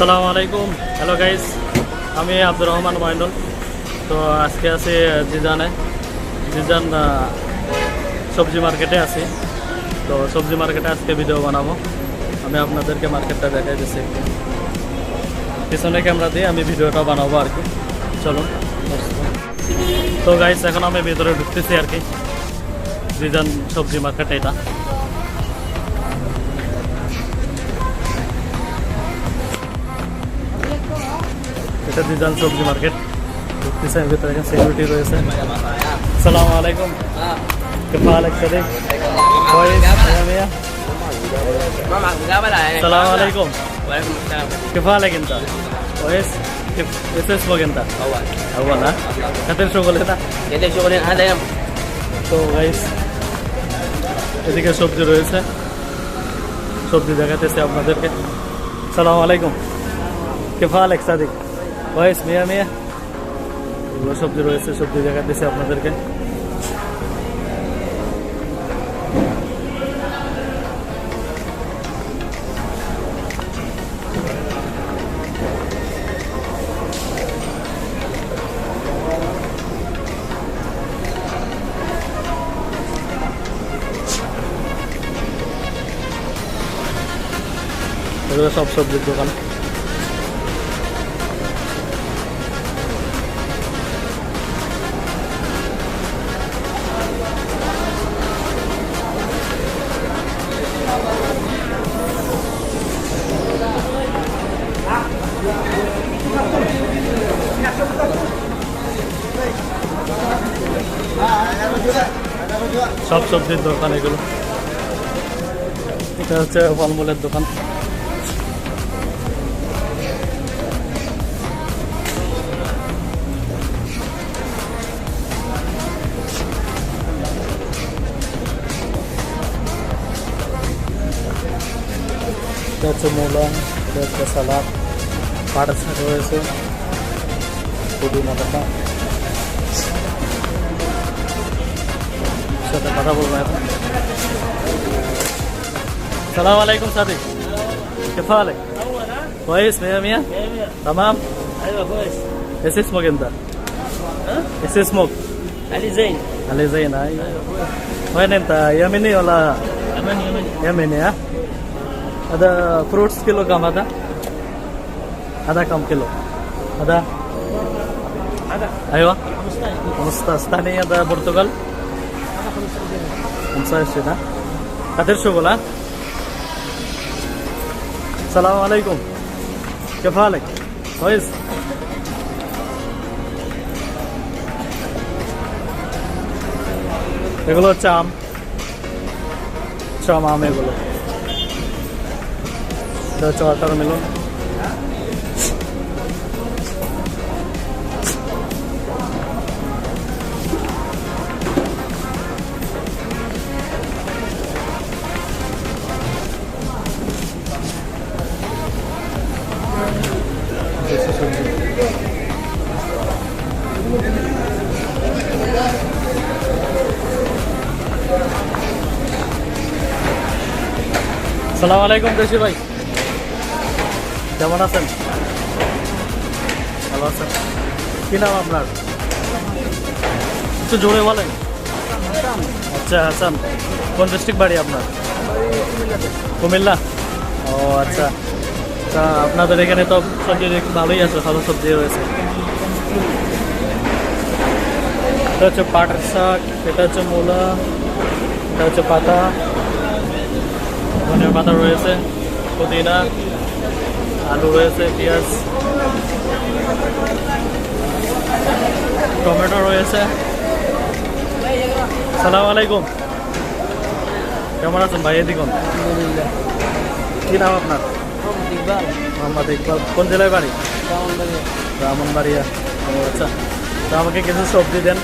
আসসালামু আলাইকুম। Hello guys আমি আব্দুর রহমান ময়নুল তো আজকে আছি জিজানে। জিজান সবজি মার্কেটে আছি। তো সবজি মার্কেটে আজকে ভিডিও বানাবো। আমি আপনাদেরকে মার্কেটটা দেখাই দিচ্ছি পিছনে ক্যামেরা দিয়ে আমি ভিডিওটা বানাবো আর কি। চলুন। তো গাইস এখন আমি ভিতরে ঢুকতেছি আর কি। জিজান সবজি মার্কেট এটা। এটা দিজান সবজি মার্কেট ঢুকতেছে এর ভিতরে এখানে সিকিউরিটি রয়েছে আসসালামু আলাইকুম كيف حالك صديق؟ كويس يا ميا ما معك مقابلة يعني السلام عليكم وعليكم السلام كيف حالك انت؟ كويس؟ كيف ايش اسمك انت؟ أول اول ها؟ كثير شغل هنا؟ كده شغلين هذا يوم তো গাইস এদিকে সবজি রয়েছে সবজি দেখাতেছে আপনাদেরকে সালাম আলাইকুম কেফা আলেক সাদিক ওয়েস মিয়া মিয়া এগুলো সবজি রয়েছে সবজি দেখাতেছে আপনাদেরকে এগুলো সব সবজির দোকান সব সবজির দোকান এগুলো। এটা হচ্ছে ফলমূলের দোকান। এটা হচ্ছে মূলা এটা হচ্ছে সালাদ। রয়েছে। পুদিনা পাতা। সাথে কথা বলবো এখন السلام عليكم صديق كيف حالك؟ كويس مية مية؟ تمام؟ أيوة كويس ايش اسمك انت؟ ها؟ ايش اسمك؟ علي زين علي زين هاي وين انت يمني ولا يمن يمن يمني ها؟ هذا فروتس كيلو كم هذا؟ هذا كم كيلو؟ هذا هذا ايوه 15 15 ثاني هذا برتقال পঞ্চাশটা হ্যাঁ? আলাইকুম। হয়েস এগুলো হচ্ছে আম। সব আম এগুলো। এটা হচ্ছে ওয়াটারমেলন সালাম আলাইকুম দেশি ভাই। কেমন আছেন? ভালো আছেন? কি নাম আপনার? একটু জোরে বলেন। আচ্ছা হাসান। কোন ডিস্ট্রিক্ট বাড়ি আপনার? কুমিল্লা। ও আচ্ছা। তা আপনাদের এখানে তো সবজি ভালোই আছে, ভালো সবজি রয়েছে। এটা হচ্ছে পাটের শাক, এটা হচ্ছে মূলা, এটা হচ্ছে পাতা। ধনের পাতা রয়েছে পুদিনা আলু রয়েছে পেঁয়াজ টমেটো রয়েছে। সালাম আলাইকুম। কেমন আছেন ভাই? এদিকন কি নাম আপনার? মোহাম্মদ ইকবাল। কোন জেলায় বাড়ি? ব্রাহ্মণবাড়িয়া। আচ্ছা। তো আমাকে কিছু সবজি দেন।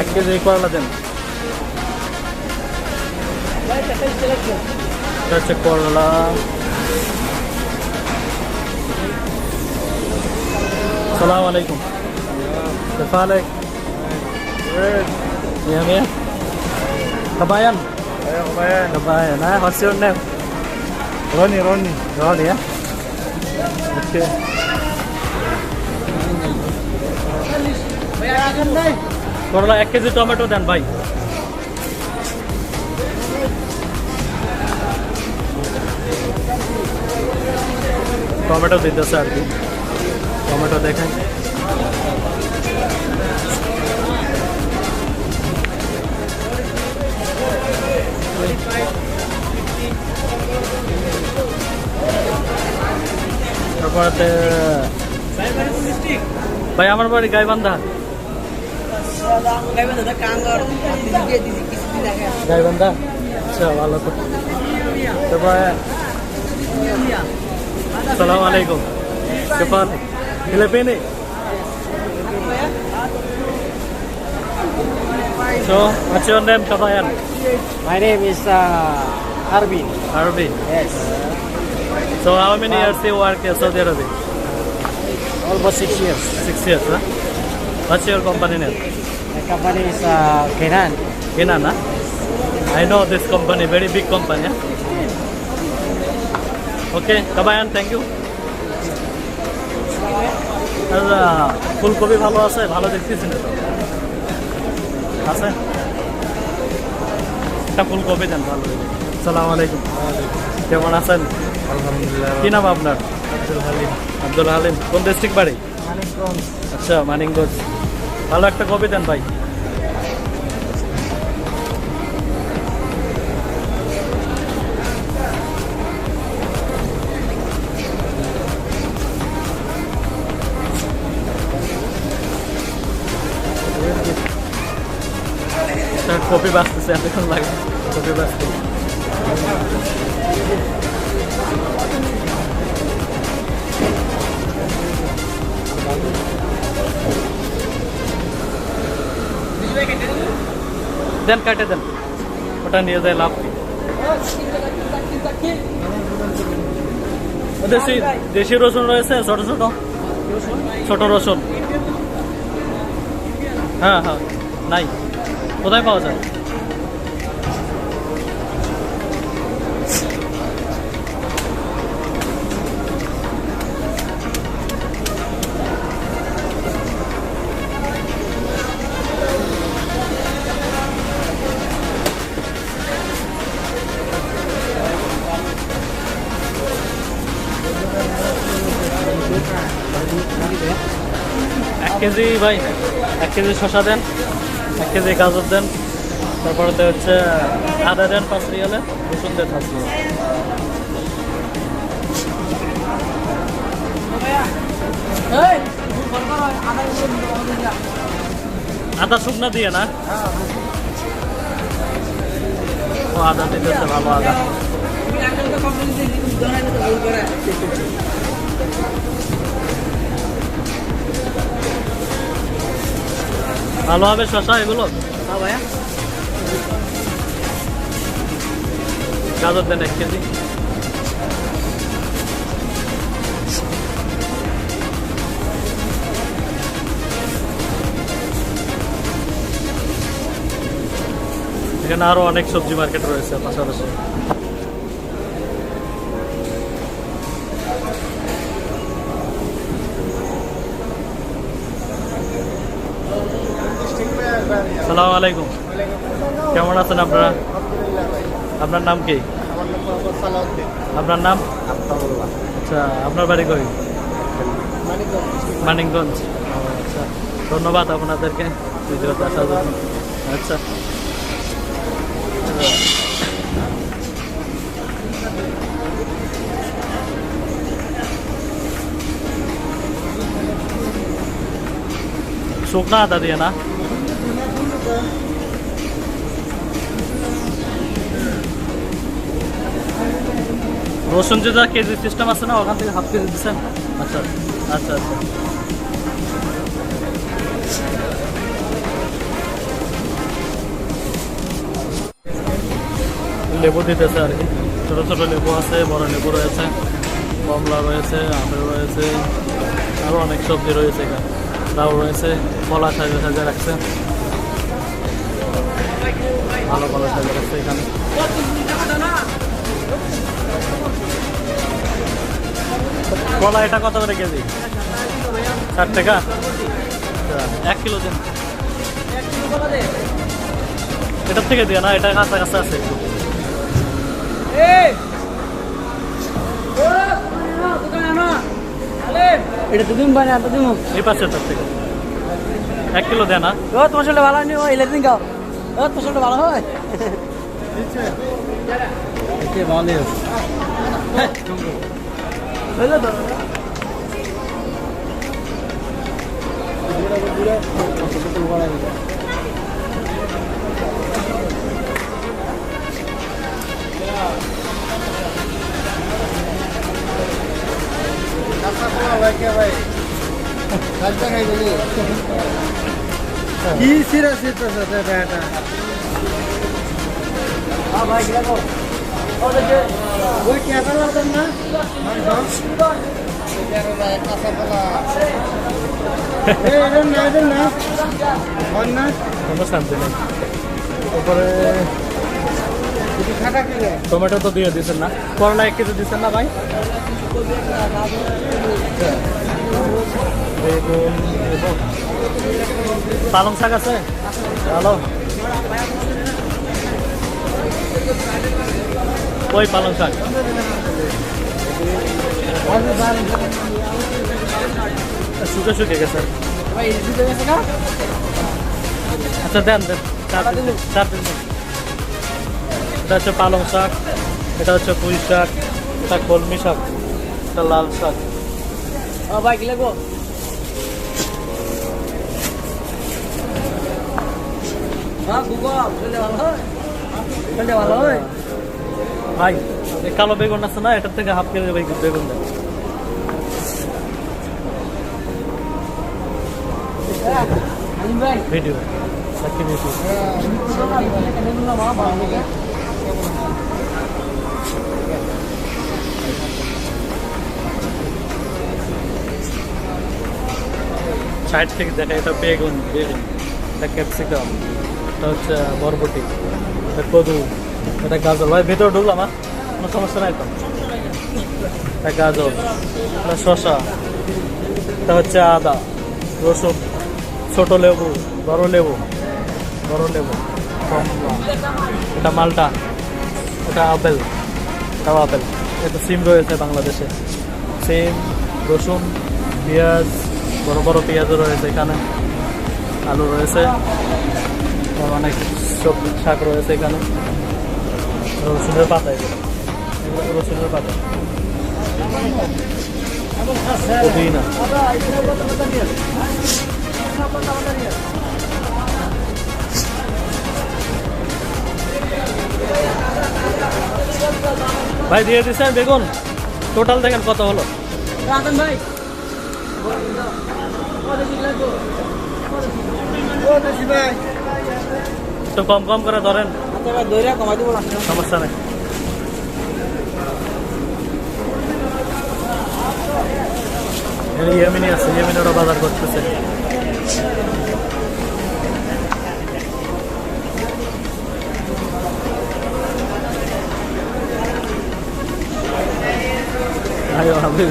এক কেজি করলা দেন? এটা হচ্ছে করলা সালাম আলাইকুম كيف حالك؟ مية مية Kabayan? Ayo kabayan. Kabayan, ha? What's your name? Ronnie, Ronnie. Ronnie, ha? ওকে করলা এক কেজি টমেটো দেন ভাই টমেটো দিতেছে আর কি। টমেটো দেখেন। তারপরে, ভাই, আমার বাড়ি গাইবান্ধা। গাইবান্ধা? আচ্ছা ভালো তো তারপরে Assalamualaikum. Kepal. Filipina. So, what's your name, Kapayan? My name is uh, Arvin. Arvin. Yes. So, how many years you work in Saudi Arabia? Almost six years. Six years, huh? What's your company name? My company is uh, Kenan. Kenan, huh? I know this company, very big company. Huh? Kabayan, thank you. আর ফুলকপি ভালো আছে ভালো দেখতেছি না তো আছে? একটা ফুলকপি দেন ভালো। সালাম আলাইকুম। কেমন আছেন? Alhamdulillah. কি নাম আপনার? আব্দুল হালিম। আব্দুল হালিম। কোন ডিস্ট্রিক্ট বাড়ি? আচ্ছা মানিকগঞ্জ। ভালো একটা কপি দেন ভাই। কপি বাঁচতেছে এতক্ষণ লাগে কপি বাঁচতে দেন কাটে দেন ওটা নিয়ে যায় লাভ দেশি দেশি রসুন রয়েছে ছোট ছোট ছোট রসুন হ্যাঁ হ্যাঁ নাই কোথায় পাওয়া যায়? এক কেজি ভাই এক কেজি শশা দেন। এক কেজি গাজর দেন। তারপরে তো হচ্ছে আদা দেন পাঁচ রিয়ালে রসুন দেন পাঁচ আদা শুকনা দিয়ে না? ও আদা দিতেছে ভালো আদা। ভালো হবে শশা এগুলো? হ্যাঁ। ভাইয়া গাজর দেন এক কেজি। এখানে আরও অনেক সবজি মার্কেট রয়েছে পাশাপাশি। সালাম আলাইকুম। কেমন আছেন আপনারা? আপনার নাম কি? আপনার নাম? আচ্ছা আপনার বাড়ি কই? মানিকগঞ্জ। ও, আচ্ছা ধন্যবাদ আপনাদেরকে। ভিডিওতে আসার জন্য। আচ্ছা। শুকনা আদা দিয়ে না? রসুন যেটা কেজি সিস্টেম আছে না, ওখান থেকে হাফ কেজি দিচ্ছেন? আচ্ছা আচ্ছা আচ্ছা। লেবু দিতেছে আর কি। ছোটো ছোটো লেবু আছে, বড় লেবু রয়েছে, কমলা রয়েছে আপেল রয়েছে আরও অনেক সবজি রয়েছে এখানে। লাউ রয়েছে, কলা সাজে সাজে রাখছে। ভালো কলা সাজে রাখছে এখানে। কলা এটা কত করে কেজি? ষাট টাকা? এক কিলো দেন। এটার থেকে দিয়ে না এটা কাঁচা কাঁচা আছে একটু। এটা তো বানা তো দিন এই পাশে তার থেকে। এক কিলো দেয় না? ও তোমার ভালো হয়নি? ও ইলের দিন ও তোমার সাথে ভালো হয়? এতে ভালো হলো তো। কি সিরা সিরতে সাথে এটা হ্যাঁ ভাই গিলা টমেটো তো দিয়ে দিচ্ছেন না। করলা এক কেজি দিচ্ছেন না ভাই? পালং শাক আছে? ভালো। ওই পালং শাক। শুকে শুকে গেছে। আচ্ছা দেন দেন চার দিন। এটা হচ্ছে পালং শাক, এটা হচ্ছে পুঁই শাক, এটা কলমি শাক, এটা লাল শাক। ভাই গিলা গো হ্যাঁ ভালো হয়। ভালো হয়। ভাই কালো বেগুন আছে না, এটার থেকে হাফ কেজি বেগুন বেগুন দেন ভাই ভিডিও ক্যাপসিকাম, এটা হচ্ছে বরবটি কদু। এটা গাজর। ভাই, ভেতরে ঢুকলাম আমার কোনো সমস্যা নাই তো? এটা গাজর, এটা শশা এটা হচ্ছে আদা, রসুন, ছোট লেবু, বড় লেবু বড় লেবু এটা মালটা, এটা আপেল, এটাও আপেল। এটা সিম রয়েছে বাংলাদেশে। সিম, রসুন, পেঁয়াজ, বড় বড় পেঁয়াজও রয়েছে এখানে, আলু রয়েছে অনেক সবজি শাক রয়েছে এখানে। রসুনের পাতা এগুলো। রসুনের পাতা। পুদিনা ভাই দিয়ে দিচ্ছেন বেগুন টোটাল দেখেন কত হলো। ভাই। একটু কম কম করে ধরেন। আচ্ছা ভাই দইরা কমাই দেবো না সমস্যা নেই এখানে ইয়েমিনি আছে ইয়েমিনি ওরা বাজার করতেছে আয়ো হাবিব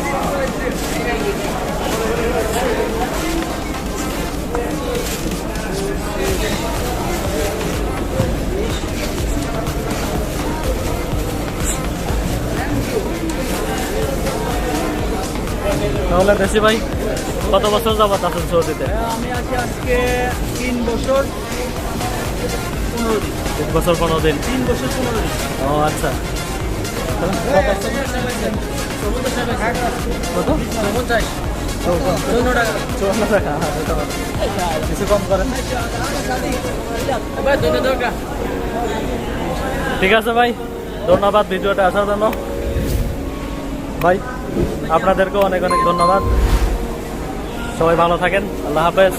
তাহলে বেশি ভাই কত বছর যাবত আছেন সৌদিতে? আমি আছি আজকে তিন বছর পনেরো দিন। তিন বছর পনেরো দিন। তিন বছর পনেরো দিন। ও আচ্ছা। কত? পঞ্চাশ হ্যাঁ। কিছু কম করেন। ঠিক আছে ভাই ধন্যবাদ ভিডিওটা আসার জন্য। ভাই আপনাদেরকেও অনেক অনেক ধন্যবাদ। সবাই ভালো থাকেন। আল্লাহ হাফেজ।